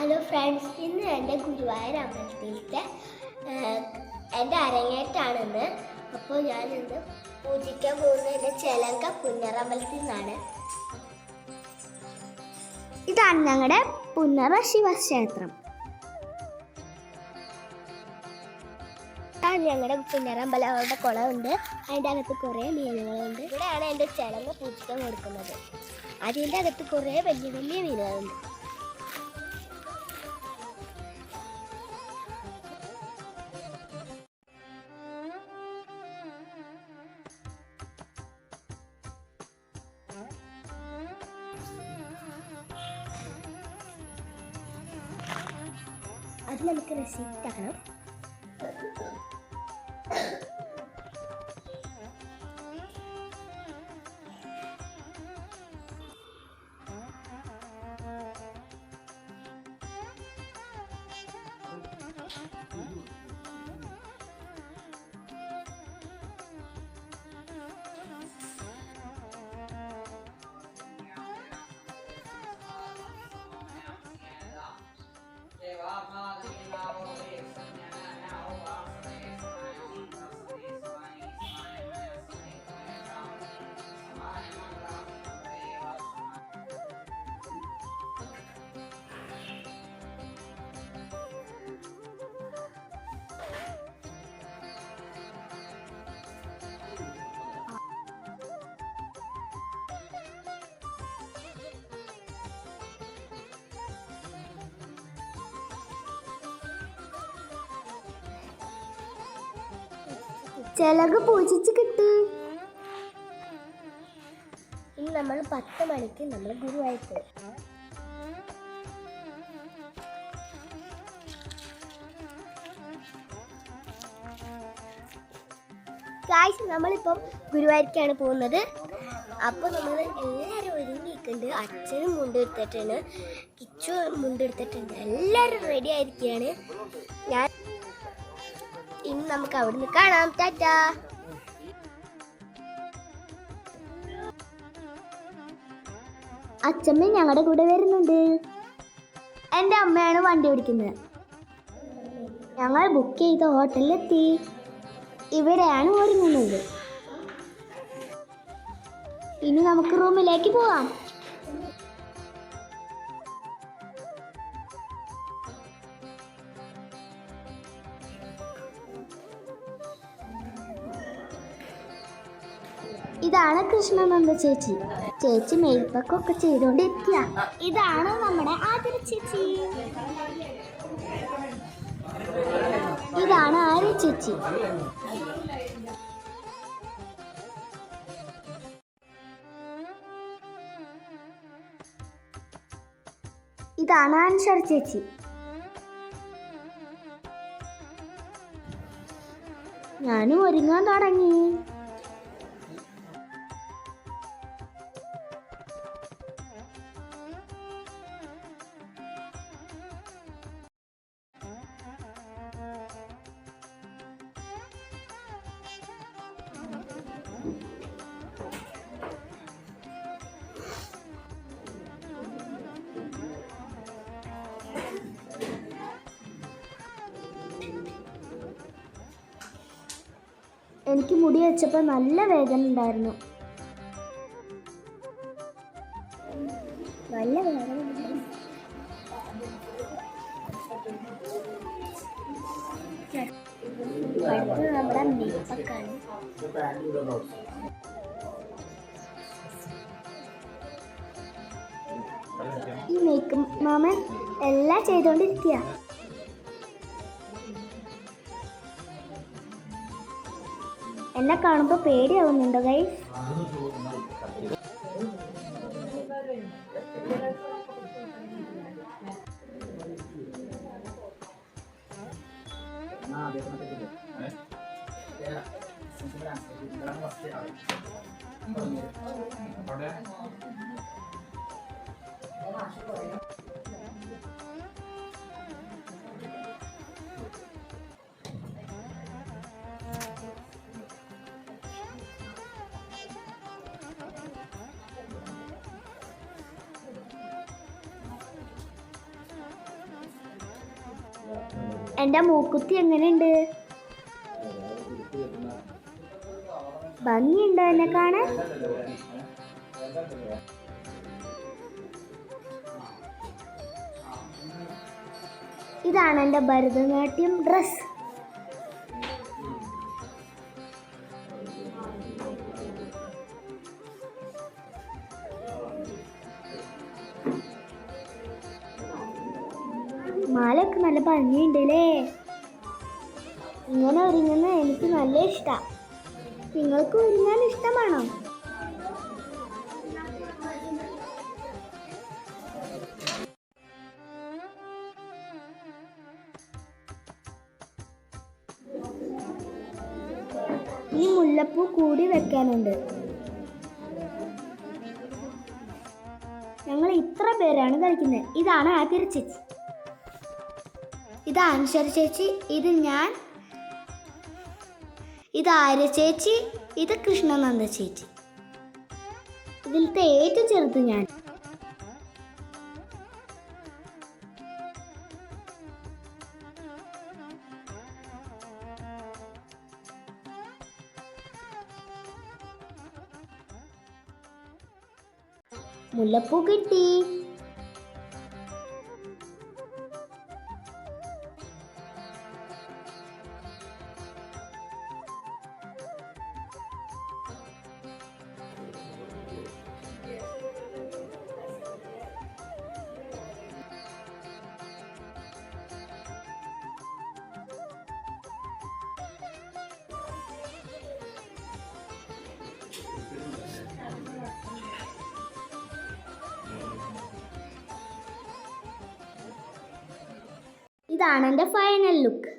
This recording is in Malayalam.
ഹലോ ഫ്രണ്ട്സ് ഇന്ന് എന്റെ ഗുരുവായൂർ അമ്പലത്തിലത്തെ എന്റെ അരങ്ങേറ്റാണെന്ന് അപ്പോൾ ഞാനിന്ന് പൂജിക്കാൻ പോകുന്ന എന്റെ ചെലങ്ക പുന്നറമ്പലത്തിൽ നിന്നാണ്. ഇതാണ് ഞങ്ങളുടെ പുന്നറ ശിവക്ഷേത്രം. ഇതാണ് ഞങ്ങളുടെ പുന്നറമ്പലം. അവിടെ കുളമുണ്ട്. അതിന്റെ അകത്ത് കുറേ മീനുകളുണ്ട്. ഇവിടെയാണ് എന്റെ ചെലങ്ക പൂജിക്കാൻ കൊടുക്കുന്നത്. അതിന്റെ അകത്ത് കുറേ വലിയ വലിയ മീനുകളുണ്ട്. إحنا بالكراسي تعرف ചിലക് പൂജിച്ച് കിട്ടി. ഇനി നമ്മൾ പത്ത് മണിക്ക് നമ്മൾ ഗുരുവായിട്ട് നമ്മളിപ്പം ഗുരുവായൂരിക്കാണ് പോകുന്നത്. അപ്പോൾ നമ്മൾ എല്ലാവരും ഒരുങ്ങിയിട്ടുണ്ട് അച്ഛനും മുണ്ടെടുത്തിട്ടുണ്ട് കിച്ചു മുണ്ടെടുത്തിട്ടുണ്ട് എല്ലാവരും റെഡി ആയിരിക്കുകയാണ്. ഞാൻ ഇനി നമുക്ക് അവിടുന്ന് കാണാം. ടാറ്റാ. അച്ഛമ്മ ഞങ്ങളുടെ കൂടെ വരുന്നുണ്ട്. എന്റെ അമ്മയാണ് വണ്ടി ഓടിക്കുന്നത്. ഞങ്ങൾ ബുക്ക് ചെയ്ത ഹോട്ടലിലെത്തി. ഇവിടെയാണ് ഒരുങ്ങുന്നത്. ഇനി നമുക്ക് റൂമിലേക്ക് പോവാം. ഇതാണ് കൃഷ്ണനന്ദ ചേച്ചി. ചേച്ചി മേൽപ്പക്കൊക്കെ ചെയ്തുകൊണ്ടിരിക്കുക. ഇതാണ് നമ്മുടെ ആതിര ചേച്ചി. ഇതാണ് ആര്യ ചേച്ചി. ഇതാണ് ആൻഷർ ചേച്ചി. ഞാനും ഒരുങ്ങാൻ തുടങ്ങി. എനിക്ക് മുടി വെച്ചപ്പോൾ നല്ല വേദന ഉണ്ടായിരുന്നു. നല്ല വേദന ഈ മേക്കപ്പ് മാമൻ എല്ലാം ചെയ്തുകൊണ്ടിരിക്കുക എന്നെ കാണുമ്പോൾ പേടിയാവുന്നുണ്ടോ കൈ അവിടെ എന്റെ മൂക്കുത്തി എങ്ങനെയുണ്ട്? ഭംഗിയുണ്ടോ എന്നെ കാണാൻ? ഇതാണ് എന്റെ ഭരതനാട്യം ഡ്രസ് മാലൊക്കെ നല്ല ഭംഗിയുണ്ടല്ലേ? ഇങ്ങനെ ഒരുങ്ങുന്ന എനിക്ക് നല്ല ഇഷ്ടം. നിങ്ങൾക്ക് ഒരുങ്ങാൻ ഇഷ്ടമാണോ? ഈ മുല്ലപ്പൂ കൂടി വെക്കാനുണ്ട്. ഞങ്ങൾ ഇത്ര പേരാണ് കളിക്കുന്നത് ഇതാണ് ആ ചേച്ചി ഇത് അൻഷര ചേച്ചി ഇത് ഞാൻ. ഇത് ആര്യ ചേച്ചി ഇത് കൃഷ്ണനന്ദ ചേച്ചി. ഇതിലത്തെ ഏറ്റവും ചെറുത് ഞാൻ. മുല്ലപ്പൂ കിട്ടി. ഇതാണ് എന്റെ ഫൈനൽ ലുക്ക്